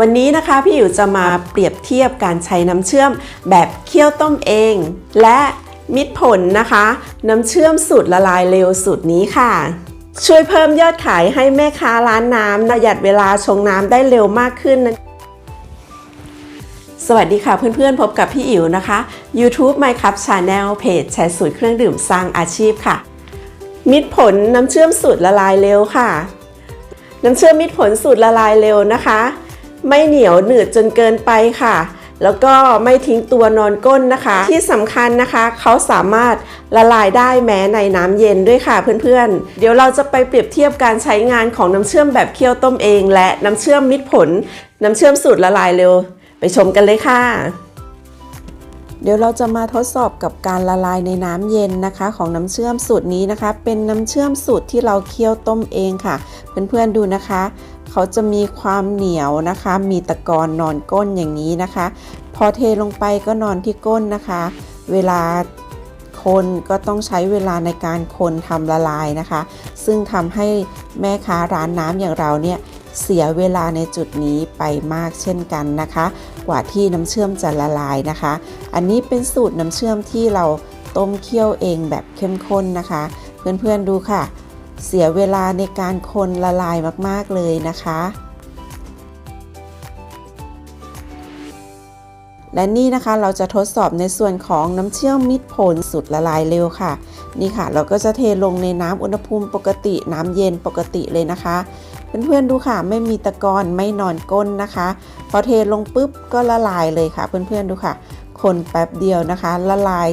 วันนี้นะคะพี่อยู่จะมาเปรียบเทียบการใช้น้ำเชื่อมแบบเคี่ยวต้มเอง และมิตรผลนะคะ น้ำเชื่อมสูตรละลายเร็วสูตรนี้ค่ะ ช่วยเพิ่มยอดขายให้แม่ค้าร้านน้ำประหยัดเวลาชงน้ำได้เร็วมากขึ้น สวัสดีค่ะเพื่อนๆ พบกับพี่อิ๋วนะคะ YouTube My Cup Channel เพจแชร์สูตรเครื่องดื่มสร้างอาชีพค่ะ มิตรผลน้ำเชื่อมสูตรละลายเร็วค่ะ น้ำเชื่อมมิตรผลสูตรละลายเร็วนะคะ ไม่เหนียวหนืดจนเกินไปค่ะ แล้วก็ไม่ทิ้งตัวนอนก้นนะคะ ที่สำคัญนะคะเขาสามารถละลายได้แม้ในน้ำเย็นด้วยค่ะเพื่อนๆ เดี๋ยวเราจะไปเปรียบเทียบการใช้งานของน้ำเชื่อมแบบเคี่ยวต้มเอง และน้ำเชื่อมมิตรผล น้ำเชื่อมสูตรละลายเร็ว ไปชมกันเลยค่ะ เดี๋ยวเราจะมาทดสอบกับการละลายในน้ำเย็นนะคะ ของน้ำเชื่อมสูตรนี้นะคะ เป็นน้ำเชื่อมสูตรที่เราเคี่ยวต้มเองค่ะ เพื่อนๆดูนะคะ เขาจะมีความเหนียวนะคะ มีตะกอนนอนก้นอย่างนี้นะคะ พอเทลงไปก็นอนที่ก้นนะคะ เวลาคนก็ต้องใช้เวลาในการคนทำละลายนะคะ ซึ่งทำให้แม่ค้าร้านน้ำอย่างเราเนี่ย เสียเวลาในจุดนี้ไปมากเช่นกันนะคะ กว่าที่น้ำเชื่อมจะละลายนะคะ อันนี้เป็นสูตรน้ำเชื่อมที่เราต้มเคี่ยวเองแบบเข้มข้นนะคะ เพื่อนๆดูค่ะ เสียเวลาในการคนละลายมากๆเลยนะคะ และนี่นะคะเราจะทดสอบในส่วนของน้ำเชื่อมมิตรผลสุดละลายเร็วค่ะ นี่ค่ะ เราก็จะเทลงในน้ำอุณหภูมิปกติน้ำเย็นปกติเลยนะคะเพื่อนๆดูค่ะไม่มีตะกอนไม่นอนก้นนะคะ พอเทลงปุ๊บก็ละลายเลยค่ะ เพื่อนๆดูค่ะ คนแป๊บเดียวนะคะ ละลาย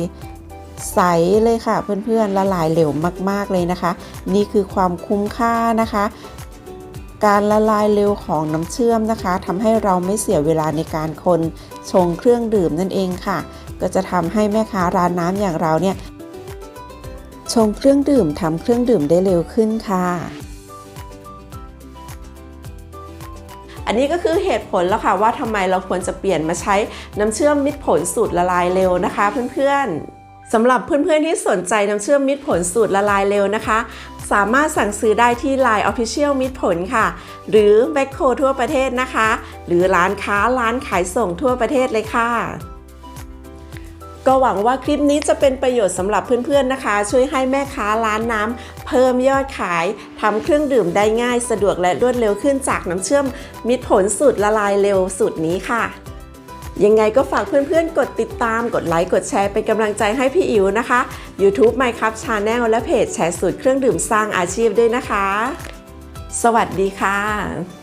ใสเลยค่ะ เพื่อนๆละลายเร็วมากๆเลยนะคะ นี่คือความคุ้มค่านะคะ การละลายเร็วของน้ำเชื่อมนะคะทำให้เราไม่เสียเวลาในการคนชงเครื่องดื่มนั่นเองค่ะ ก็จะทำให้แม่ค้าร้านน้ำอย่างเราเนี่ยชงเครื่องดื่มทำเครื่องดื่มได้เร็วขึ้นค่ะ อันนี้ก็คือเหตุผลแล้วค่ะว่าทำไมเราควรจะเปลี่ยนมาใช้น้ำเชื่อมมิตรผลสูตรละลายเร็วนะคะ เพื่อนๆสำหรับเพื่อนๆที่สนใจน้ำเชื่อมมิตรผลสูตรละลายเร็วนะคะ สามารถสั่งซื้อได้ที่ Line Official มิตรผลค่ะ หรือแมคโครทั่วประเทศนะคะ หรือร้านค้าร้านขายส่งทั่วประเทศเลยค่ะ ก็หวังว่าคลิปนี้จะเป็นประโยชน์สำหรับเพื่อนๆนะคะ ช่วยให้แม่ค้าร้านน้ำเพิ่มยอดขายทำเครื่องดื่มได้ง่ายสะดวกและรวดเร็วขึ้นจากน้ำเชื่อมมิตรผลสูตรละลายเร็วสูตรนี้ค่ะ ยังไงก็ฝากเพื่อนๆ กดติดตาม กดไลค์ กดแชร์เป็นกำลังใจให้พี่อิ๋วนะคะ YouTube My Cup Channel และเพจแชร์สูตรเครื่องดื่มสร้างอาชีพด้วยนะคะ สวัสดีค่ะ